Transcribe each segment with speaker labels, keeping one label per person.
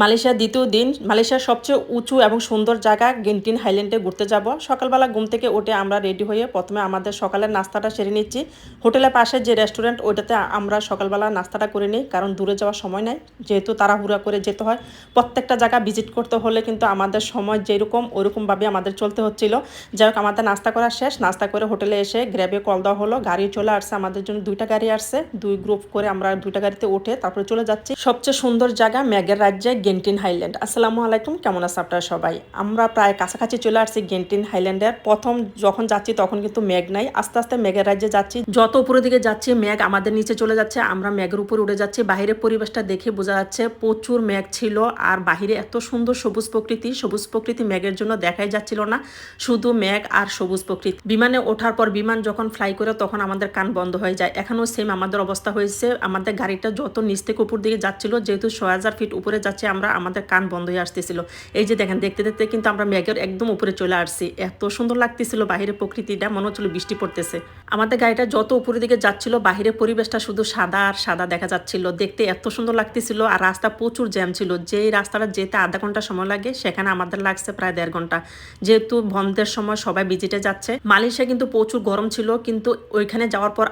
Speaker 1: মালয়েশিয়ার দ্বিতীয় দিন, মালয়েশিয়ার সবচেয়ে উঁচু এবং সুন্দর জায়গা গেন্টিন হাইল্যান্ডে ঘুরতে যাব। সকালবেলা ঘুম থেকে উঠে আমরা রেডি হয়ে প্রথমে আমাদের সকালের নাস্তাটা সেরে নিচ্ছি। হোটেলের পাশে যে রেস্টুরেন্ট, ওইটাতে আমরা সকালবেলা নাস্তাটা করে নিই, কারণ দূরে যাওয়ার সময় নাই। যেহেতু তাড়াহুড়া করে যেতে হয়, প্রত্যেকটা জায়গা ভিজিট করতে হলে কিন্তু আমাদের সময় যেরকম ওইরকমভাবে আমাদের চলতে হচ্ছিল। যাই হোক, আমাদের নাস্তা করা শেষ। নাস্তা করে হোটেলে এসে গ্র্যাবে কল দেওয়া হলো। গাড়ি চলে আসছে, আমাদের জন্য দুইটা গাড়ি আসছে। দুই গ্রুপ করে আমরা দুইটা গাড়িতে উঠে তারপরে চলে যাচ্ছি। সবচেয়ে সুন্দর জায়গা ম্যাগের রাজ্যে গেন্টিন হাইল্যান্ড আসসালামু আলাইকুম, কেমন আছে আপনারা সবাই? আমরা প্রায় কাছাকাছি চলে আসছি গেন্টিন হাইল্যান্ডের প্রথম যখন যাচ্ছি তখন কিন্তু ম্যাগ নাই। আস্তে আস্তে ম্যাগের রাজ্যে যাচ্ছি। যত উপরের দিকে যাচ্ছি ম্যাগ আমাদের নিচে চলে যাচ্ছে। আমরা ম্যাগের উপর উঠে যাচ্ছি। বাইরের পরিবেশটা দেখে বোঝা যাচ্ছে প্রচুর ম্যাগ ছিল। আর বাহিরে এত সুন্দর সবুজ প্রকৃতি সবুজ প্রকৃতি ম্যাগের জন্য দেখাই যাচ্ছিল না। শুধু ম্যাগ আর সবুজ প্রকৃতি। বিমানে ওঠার পর বিমান যখন ফ্লাই করে, তখন আমাদের কান বন্ধ হয়ে যায়। এখনও সেম আমাদের অবস্থা হয়েছে। আমাদের গাড়িটা যত নিচ থেকে উপর দিকে যাচ্ছিল, যেহেতু ছয় হাজার ফিট উপরে যাচ্ছে আমরা, আমাদের কান বন্ধ হয়ে আসতেছিল। এই যে দেখেন, দেখতে দেখতে কিন্তু আমরা ম্যাগের একদম উপরে চলে আসছি। এত সুন্দর লাগতেছিল বাহিরে প্রকৃতিটা, মনে হচ্ছিল বৃষ্টি পড়তেছে। আমাদের গাড়িটা যত উপরের দিকে যাচ্ছিল বাহিরে পরিবেশটা শুধু সাদা আর সাদা দেখা যাচ্ছিল। দেখতে এত সুন্দর লাগতেছিল আর রাস্তা প্রচুর জ্যাম ছিল। যেই রাস্তাটা যেতে আধা ঘণ্টা সময় লাগে, সেখানে আমাদের লাগছে প্রায় দেড় ঘণ্টা। যেহেতু বন্ধের সময় সবাই ভিজিটে যাচ্ছে মালয়েশিয়া কিন্তু প্রচুর গরম ছিল, কিন্তু ওইখানে যাওয়ার পর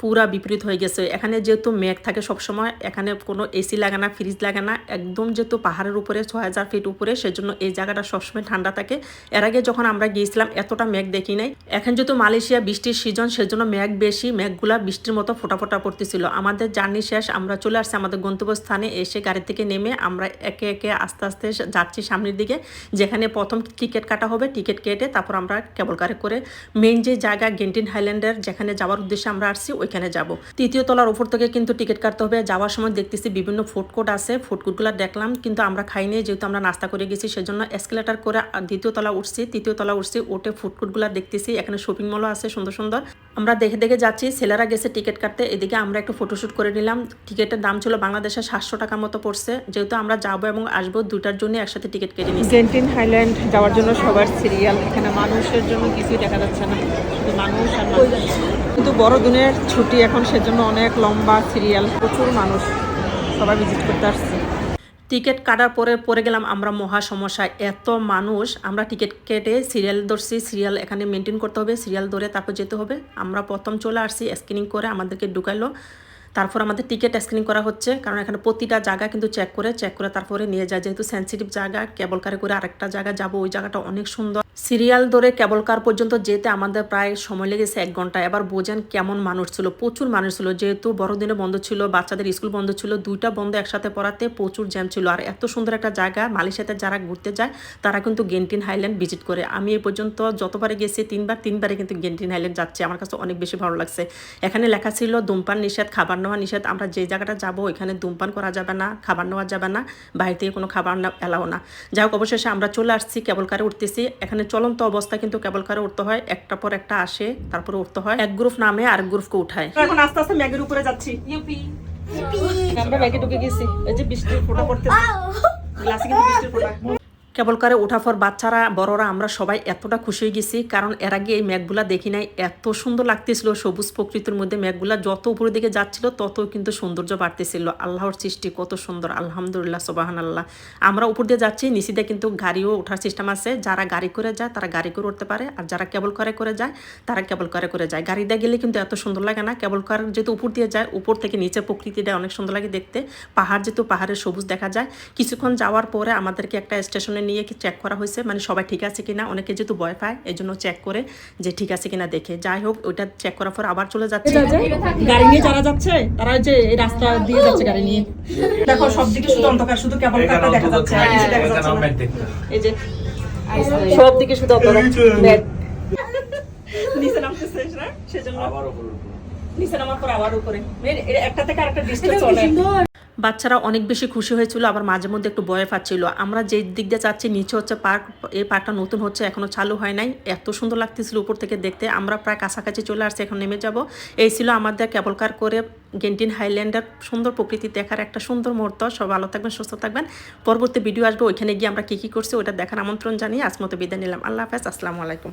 Speaker 1: পুরা বিপরীত হয়ে গেছে। এখানে যেহেতু মেঘ থাকে সবসময়, এখানে কোনো এসি লাগে না ফ্রিজ লাগে না, একদম যেহেতু পাহাড়ের উপরে ছ হাজার ফিট উপরে, সেজন্য এই জায়গাটা সবসময় ঠান্ডা থাকে। এর আগে যখন আমরা গিয়েছিলাম, এতটা মেঘ দেখি নাই। এখন যেহেতু মালয়েশিয়া বৃষ্টির সিজন সেজন্য মেঘ বেশি, মেঘগুলা বৃষ্টির মতো ফোটা ফোটা পড়তেছিল। আমাদের জার্নি শেষ, আমরা চলে আসছি আমাদের গন্তব্যস্থানে, এসে গাড়ি থেকে নেমে আমরা একে একে আস্তে আস্তে যাচ্ছি সামনের দিকে, যেখানে প্রথম টিকিট কাটা হবে, টিকিট কেটে তারপর আমরা কেবল কারে করে মেন যে জায়গা গেন্টিন হাইল্যান্ডের যেখানে যাওয়ার উদ্দেশ্যে আমরা আসছি ওইখানে যাব। তৃতীয় তলার উপর থেকে কিন্তু টিকিট কাটতে হবে। যাওয়ার সময় দেখতেছি বিভিন্ন ফুড কোর্ট আছে। ফুড কোর্টগুলো দেখলাম, কিন্তু আমরা খাইনি যেহেতু আমরা নাস্তা করে গেছি, সেজন্য এসকেলেটার করে দ্বিতীয় তলা উঠছি। তৃতীয় তলা উঠছি ওটে ফুড কোর্টগুলো দেখতেছি। এখানে শপিং মলও আছে, সুন্দর সুন্দর। আমরা দেখে দেখে যাচ্ছি। ছেলেরা গেছে টিকিট কাটতে। এদিকে আমরা একটু ফটোশ্যুট করে নিলাম। টিকিটের দাম ছিল বাংলাদেশে সাতশো টাকা মতো পড়ছে। যেহেতু আমরা যাব এবং আসব দুটার জন্য একসাথে টিকিট কেটে নিই
Speaker 2: জেন্টিন হাইল্যান্ড যাওয়ার জন্য সবার সিরিয়াল এখানে মানুষের জন্য কিছুই দেখা যাচ্ছে না। মানুষ আর মানুষ। কিন্তু বড় দিনের ছুটি, এখন সেজন্য অনেক লম্বা সিরিয়াল প্রচুর মানুষ সবাই ভিজিট করতে আসছে।
Speaker 1: টিকিট কাটার পরে পরে গেলাম আমরা মহা সমস্যায় এত মানুষ, আমরা টিকিট কেটে সিরিয়াল ধরছি সিরিয়াল এখানে মেনটেন করতে হবে সিরিয়াল ধরে তারপর যেতে হবে। আমরা প্রথম চলে আসছি স্ক্রিনিং করে আমাদেরকে ঢুকাইলো তারপর আমাদের টিকিট স্ক্রিনিং করা হচ্ছে, কারণ এখানে প্রতিটা জায়গা কিন্তু চেক করে চেক করে তারপরে নিয়ে যায়। যেহেতু সেন্সিটিভ জায়গা কেবল কারে করে আরেকটা জায়গা যাব, ওই জায়গাটা অনেক সুন্দর। সিরিয়াল ধরে কেবল কার পর্যন্ত যেতে আমাদের প্রায় সময় লেগেছে এক ঘণ্টা। এবার বোঝেন কেমন মানুষ ছিল, প্রচুর মানুষ ছিল। যেহেতু বড়দিনে বন্ধ ছিল, বাচ্চাদের স্কুল বন্ধ ছিল, দুইটা বন্ধ একসাথে পড়াতে প্রচুর জ্যাম ছিল। আর এত সুন্দর একটা জায়গা, মালয়েশিয়াতে যারা ঘুরতে যায়, তারা কিন্তু গেন্টিন হাইল্যান্ড ভিজিট করে। আমি এ পর্যন্ত যতবারে গেছি, তিনবার, তিনবারে কিন্তু গেন্টিন হাইল্যান্ড যাচ্ছে। আমার কাছে অনেক বেশি ভালো লাগছে। এখানে লেখা ছিল, ধূমপান নিষেধ, খাবার নেওয়া নিষেধ। আমরা যে জায়গাটা যাব, ওইখানে ধূমপান করা যাবে না, খাবার নেওয়া যাবে না, বাইরে থেকে কোনো খাবার না, এলাও না। যাই হোক, অবশেষে আমরা চলে আসছি, কেবল কারে উঠতেছি। এখানে চলন্ত অবস্থা কিন্তু কেবল করে উঠতে হয় একটা পর একটা আসে তারপরে উঠতে হয়। এক গ্রুপ নামে আর গ্রুপকে উঠায়। এখন আস্তে আস্তে ম্যাগের উপরে যাচ্ছি। আমরা ব্যাগে ঢুকে গেছি। এই যে বৃষ্টির ফোটা পড়তেছে। গ্লাসে কিন্তু বৃষ্টির ফোটা। কেবল করে ওঠার পর বাচ্চারা, বড়রা, আমরা সবাই এতটা খুশি হয়ে গেছি। কারণ এর আগে এই ম্যাগগুলা দেখি নাই। এত সুন্দর লাগতেছিল, সবুজ প্রকৃতির মধ্যে ম্যাগগুলা যত উপরের দিকে যাচ্ছিল তত কিন্তু সৌন্দর্য বাড়তেছিল। আল্লাহর সৃষ্টি কত সুন্দর, আলহামদুলিল্লাহ সোবাহান আল্লাহ আমরা উপর দিয়ে যাচ্ছি, নিচে কিন্তু গাড়িও ওঠার সিস্টেম আছে। যারা গাড়ি করে যায়, তারা গাড়ি করে উঠতে পারে। আর যারা কেবল করে করে যায়, তারা কেবল করে করে যায়। গাড়ি দিয়ে গেলে কিন্তু এত সুন্দর লাগে না। কেবল কার যেহেতু উপর দিয়ে যায়, উপর থেকে নিচে প্রকৃতিটা অনেক সুন্দর লাগে দেখতে। পাহাড় যেহেতু পাহাড়ের সবুজ দেখা যায়। কিছুক্ষণ যাওয়ার পরে আমাদেরকে একটা স্টেশনে নিয়ে কি চেক করা হয়েছে? মানে সবাই ঠিক আছে কিনা? অনেকে যেহেতু ভয় পায় এই জন্য চেক করে যে ঠিক আছে কিনা দেখে। যাই হোক ওইটা চেক করার পর আবার চলে যাচ্ছে। গাড়ি নিয়ে যারা যাচ্ছে তারা যে এই রাস্তা দিয়ে যাচ্ছে গাড়ি নিয়ে। দেখো সব দিকে শুধু অন্ধকার শুধু কেবল কারটা দেখা যাচ্ছে। আর কিছু দেখা যাচ্ছে না। এই যে সব দিকে শুধু অন্ধকার। নিচে নামতেছে না? সেজন্য নিচে নামার পর আবার উপরে। একটা থেকে আরেকটা ডিস্টেন্স চলে। বাচ্চারা অনেক বেশি খুশি হয়েছিল, আবার মাঝে মধ্যে একটু ভয় পাচ্ছিল। আমরা যে দিক দিয়ে চাচ্ছি নিচে হচ্ছে পার্ক, এই পার্কটা নতুন হচ্ছে, এখনও চালু হয় নাই। এত সুন্দর লাগতেছিল উপর থেকে দেখতে। আমরা প্রায় কাছাকাছি চলে আসছি, এখন নেমে যাব। এই ছিল আমাদের কেবল কার করে গেন্টিন হাইল্যান্ডের সুন্দর প্রকৃতি দেখার একটা সুন্দর মুহূর্ত। সব ভালো থাকবেন, সুস্থ থাকবেন। পরবর্তী ভিডিও আসবে, ওইখানে গিয়ে আমরা কী কী করছি ওটা দেখার আমন্ত্রণ জানিয়ে আজ মতো বিদায় নিলাম। আল্লাহ হাফেজ, আসসালামু আলাইকুম।